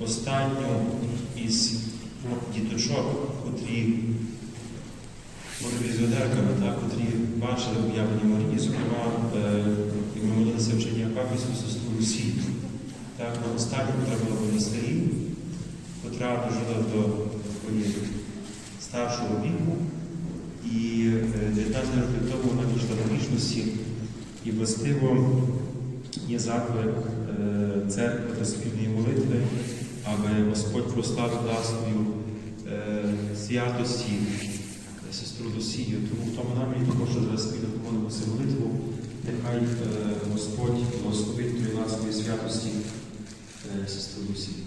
останню із діточок, котрі візіонерками, котрі бачили об'явлення Марії, зокрема, е, як ми молилися вчення Папісу сестру Лусі. Так, на останню, котра була в монастирі, котра дожила до такої старшого віку. І е, 19 років тому вона пішла до вічності, і властиво є заклик е, церкви до спільної молитви, аби Господь прославив дасною е, святості е, сестру Лусію. Тому в тому намірі також зараз спільно помолимося молитву. Нехай е, Господь благословить тої ласкової святості е, сестру Лусію.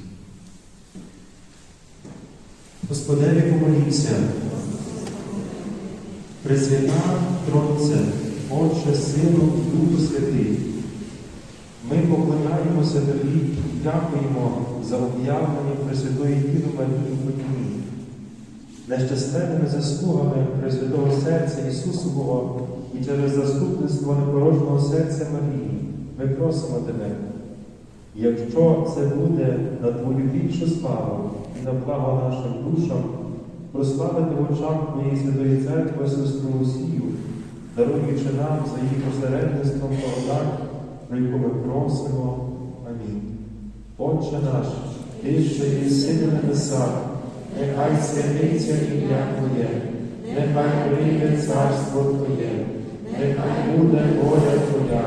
Господеві помоліться. Пресвята Тронце, Отче, Сину Духу Святий. Ми поклоняємося тобі і дякуємо за об'явлення Пресвятої Діви Фотіні. Нещасливими заслугами Пресвятого серця Ісусового і через заступництво непорожного серця Марії ми просимо тебе. Якщо це буде на Твою більшу славу і на благо нашим душам, прославити в очах Твоєї Святої Церкви сестру Лусію, даруючи нам за її посередництвом благодать, про яку ми просимо. Амінь. Отче наш, Ти, що єси на небесах, нехай святиться ім'я Твоє, нехай прийде царство Твоє, нехай буде воля Твоя,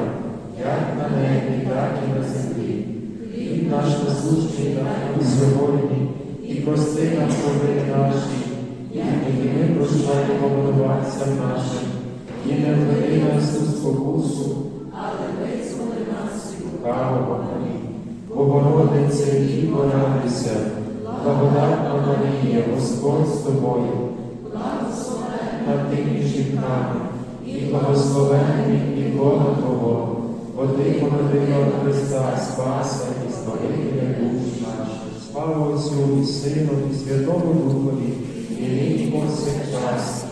як на небі, так і на землі. Хліб наш насущний нам сьогодні, і прости нам провини наші, і ми прощаємо винуватцям нашим, і не введи нас у спокусу, але визволи лукавого. Амінь. Богородице, Діво радуйся, благодатна Марія, Господь з тобою, благословенна ти між жінками, і благословенний і Бога Твого, ти породила Христа, Спаса і Збавителя душ наших. Слава Отцю і Сину, і Святому Духові, і нині повсякчас.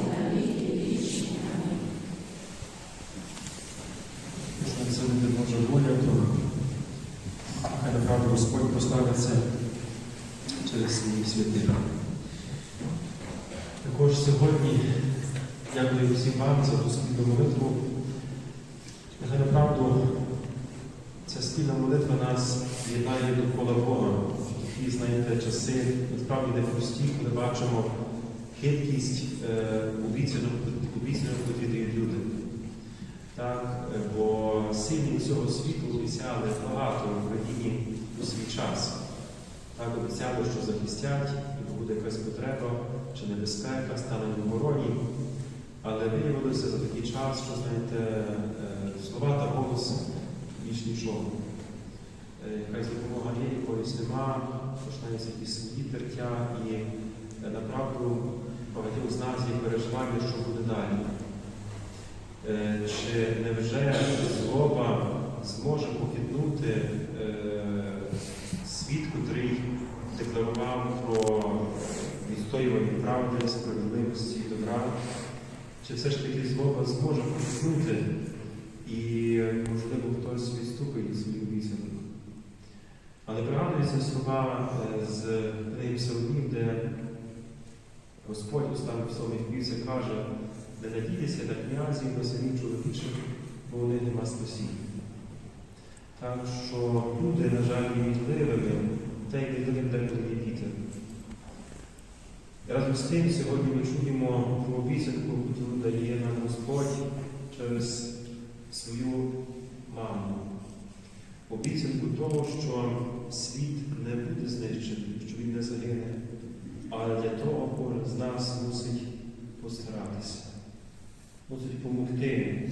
Це буде Божа воля, то хай направду Господь прославиться через свої святих. Також сьогодні дякую всім вам за ту спільну молитву. Нехай направду ця спільна молитва нас єднає довкола Бога. Такі, знаєте, часи насправді непрості, коли бачимо хиткість е, обіцяного, обіцяного, люди. Так, е, бо сильні цього світу обіцяли багато в Україні у свій час. Так, обіцяли, що захистять, і буде якась потреба чи небезпека, стане в обороні. Але виявилося за такий час, що знаєте, е, слова та голос більш нічого. Е, Якась допомога є, якоїсь нема, починаються якісь свої тертя, і е, направду багатьох з нас є переживання, що буде далі. Чи невже злоба зможе похитнути світ, котрий декларував про відстоювання правди, справедливості і добра? Чи все ж таки злоба зможе похитнути і, можливо, хтось відступить від своїх обіцянок? Але пригадуються слова е, з книги Псалмів, де Господь устами псалмів півця каже, не надійтеся на князів, на синів чоловічих, бо вони нема спасіння. Так що люди, на жаль, є відливими, та й відливим деколи діти. Разом з тим, сьогодні ми чуємо про обіцянку, яку дає нам Господь через свою маму. Обіцянку того, що світ не буде знищений, що він не загине, але для того кожен з нас мусить постаратися, мусить допомогти,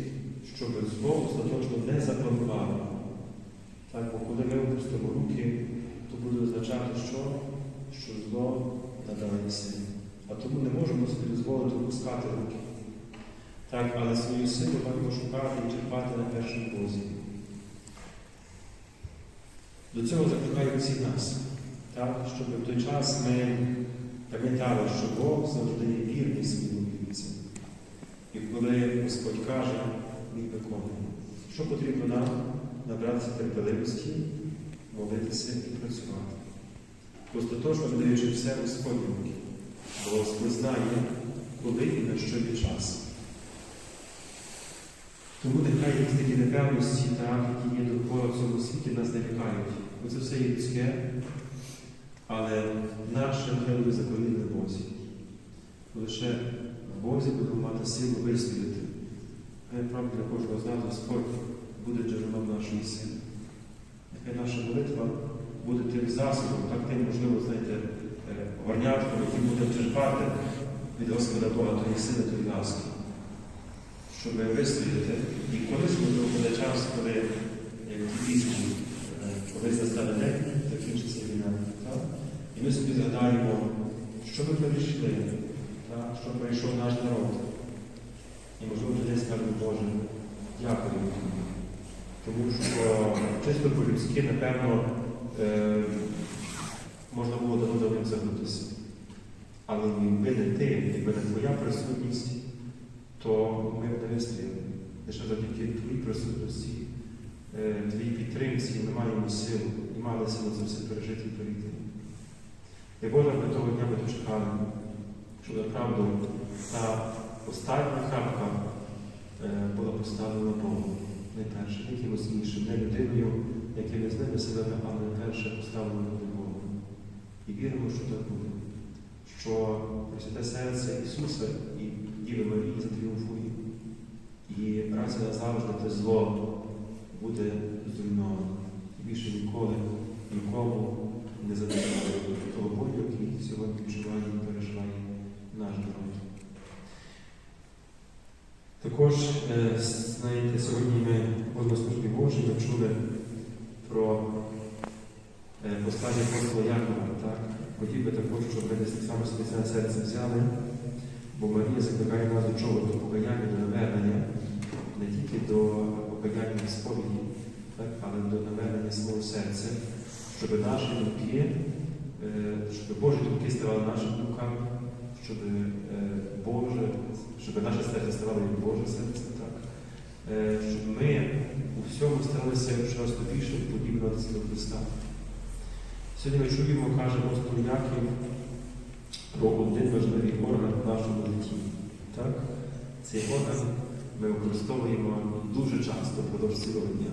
щоб зло остаточно не запанувало. Так, бо коли ми опустимо руки, то буде означати, що, що зло надалі силі. А тому не можемо собі дозволити опускати руки. Так, але свою силу маємо шукати і черпати на першому Бозі. До цього закликаю всі нас, так, щоб в той час ми пам'ятали, що Бог завжди є вірний своїм обіцям. І коли Господь каже, Він виконує. Що потрібно нам? набратися терпеливості, молитися і працювати. Остаточно віддаючи все Господні руки, бо Господь знає, коли і на що є час. Тому нехай якісь такі непевності, так, які є довкола в цьому світі, нас не лякають. Бо це все є людське, але наше буде закорінне в Бозі. Лише в Бозі будемо мати силу вистояти. Хай правда для кожного з нас Господь буде джерелом нашої сили. Нехай наша молитва буде тим засобом, так тим, можливо, знаєте, е, горнятком, який буде черпати від Господа Бога тої сили, тої ласки, щоб вистояти. І колись буде час, коли як ті пісні, е, коли застане день, закінчиться війна. Так? І ми собі згадаємо, що ми перейшли, що пройшов наш народ. І можливо тоді скажемо, Боже, дякую тобі. Тому що чисто по-людськи, напевно, е, можна було давно давно загнутися. Але якби не ти, якби не твоя присутність, то ми б не вистояли. Лише завдяки твоїй присутності, е, твоїй підтримці ми маємо силу і мали силу це все пережити і пройти. І Боже, ми того дня ми дочекали, щоб направду та остання крапка е, була поставлена Богом. Не якимось іншим, не людиною, якимись не силами, але найперше поставлено буде Богом. І віримо, що так буде. Що Пресвяте серце Ісуса і Діви Марії затріумфує. І раз і назавжди те зло буде зруйновано. Більше ніколи нікому не задовольняє того бою, який сьогодні відчуває і переживає наш народ. Також, е, знаєте, сьогодні ми в однослужбі Божій ми чули про е, послання апостола Якова. Так? Хотів би також, щоб ми десь це на серце взяли, бо Марія закликає нас до чого? До покаяння, до навернення, не тільки до покаяння сповіді, так? але до навернення свого серця, щоб наші думки, е, щоб Божі думки ставали нашими думками, щоб е, Боже, щоб наше серце ставало як Боже серце, так? Е, щоб ми у всьому старалися щось більше подібнуватися до Христа. Сьогодні ми чуємо, каже апостол Яків про один важливий орган в нашому житті. Так? Цей орган ми використовуємо дуже часто впродовж цілого дня.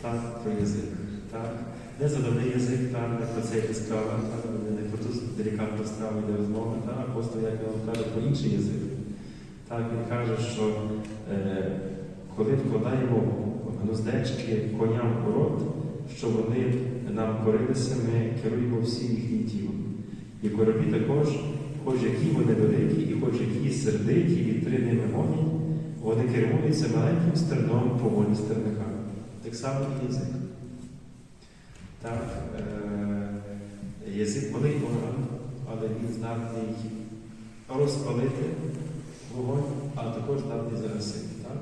Так, про язик. Так? Не задавний язик, так, не про цей справа, так, не про ту делікатну справу йде розмова, так, апостол як він каже про інший язик. Так, він каже, що е, коли вкладаємо гнуздечки коням у рот, що вони нам корилися, ми керуємо всім їхнім тілом. І коробі також, хоч які вони великі, і хоч які сердиті, вітри ними гонять, вони керуються маленьким стерном по волі стерника. Так само і язик. Так, е, язик малий орган, але він здатний розпалити вогонь, а також здатний загасити. Так?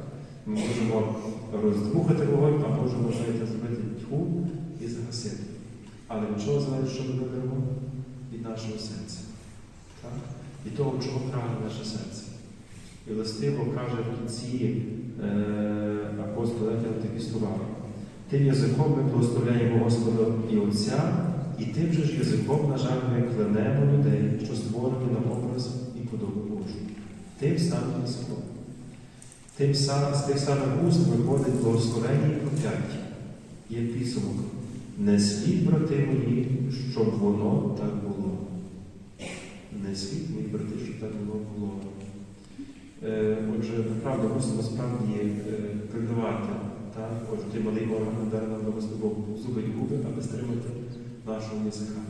Ми можемо роздмухати вогонь, а можемо навіть зробити тьму і загасити. Але від чого залежить, що ми робимо? Від нашого серця. Так? Від того, чого прагне наше серце. І властиво каже в кінці е, апостол слова. Тим язиком ми благословляємо Господа і Отця, і тим же ж язиком, на жаль, ми кленемо людей, що створені на образ і подобу Божу. Тим самим язиком. Тим сам, з тих самих уст виходить благословення і прокляття. Є підсумок. Не слід, брати мої, щоб воно так було. Не слід, мої брати, щоб так воно було. Е, Отже, направду мусимо справді е. Так? Отже, той малий орган дає нам Господу зуби і губи, аби стримати нашого язика.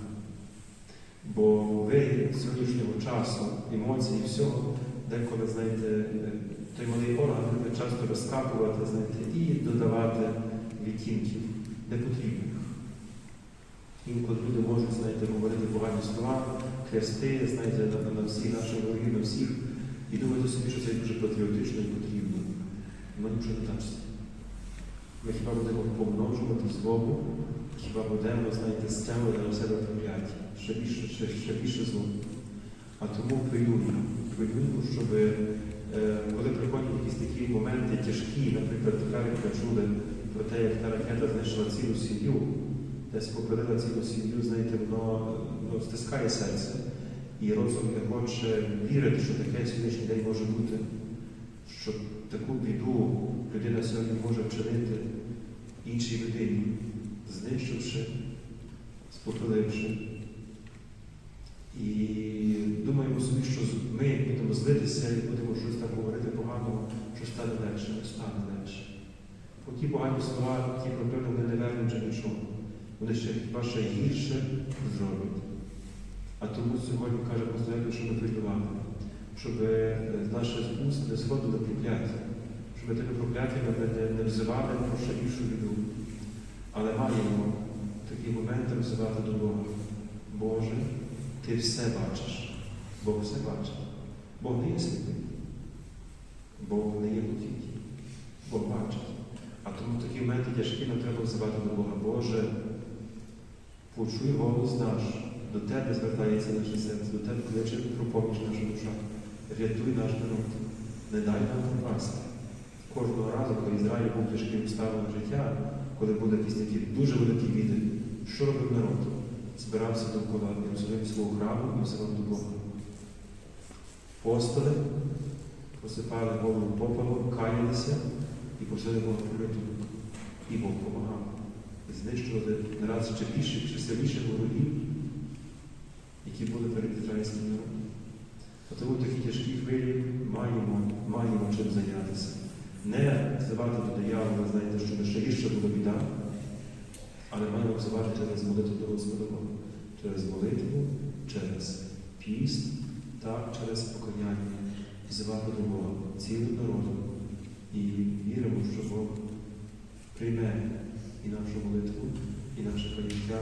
Бо ви сьогоднішнього часу, емоцій і всього, деколи, знаєте, той малий орган любить часто розкапувати, знаєте, і додавати відтінків непотрібних. Інколи люди можуть, знаєте, говорити погані слова, хрести, знаєте, на, всі наші вороги, на всіх, і думати собі, що це дуже патріотично і потрібно. Воно нічого не дасть. Ми хіба будемо помножувати злобу, хіба будемо, знаєте, стягувати на себе прокляття, ще більше, ще, ще більше зло. А тому пильнуємо, пильнуємо, щоб е, коли приходять якісь такі моменти тяжкі, наприклад, як чули, про те, як та ракета знищила цілу сім'ю, десь попилила цілу сім'ю, знаєте, воно ну, стискає серце. І розум не хоче вірити, що таке сьогоднішній день може бути, що таку біду людина сьогодні може вчинити іншій людині, знищивши, спопиливши. І думаємо собі, що ми будемо злитися і будемо щось там говорити погано, що стане легше, не стане легше. Бо ті погані слова, ті проблеми вони не вернуть вже нічого. Вони ще ще гірше зроблять. А тому сьогодні каже Апостол, щоб ми придбали, щоб е, наше з уст не сходило прокляття, щоб тими прокляттями не, не взивали про ще більшу біду. Але маємо такі моменти взивати до Бога. Боже, ти все бачиш. Бог все бачить. Бог не є сліпий. Бог не є потій. Бог бачить. А тому такі моменти тяжкі нам треба взивати до Бога. Боже, почуй голос наш. До Тебе звертається наше серце, до Тебе кличе про поміч наша душа. Рятуй наш народ. Не дай нам пропасти. Кожного разу, коли Ізраїль був тяжкий обставин життя, коли були якісь такі дуже великі біди, що робив народ? Збирався довкола Єрусалимського храму і взивав до Бога. Постали, посипали голову попелом, каялися і просили Бога порятунку. І Бог допомагав. Знищували не раз ще більше, ще сильніше ворогів, які були перед ізраїльським народом. Тому такі тяжкі хвилі маємо, маємо чим зайнятися. Не взивати до диявола, знаєте, щоб ще гірше була біда, але маємо взивати через молитву до Господа через молитву, через піст та через покаяння, взивати до Бога цілим народом. І віримо, що Бог прийме і нашу молитву, і наше поняття,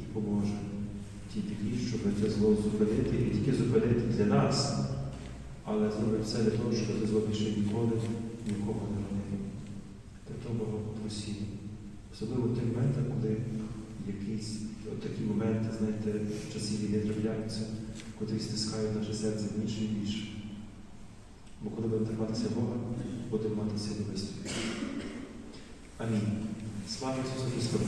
і поможе. Ті біді, щоб це зло зупинити, і тільки зупинити для нас, але зробити все для того, щоб це зло більше ніколи нікого не робило. Тобто Бога просимо. Особливо в тих моментах, коли якісь от такі моменти, знаєте, в часі війни трапляються, котрі стискають наше серце більше і більше. Бо коли будемо триматися Бога, будемо мати силу виступити. Амінь. Слава Ісусу Христу!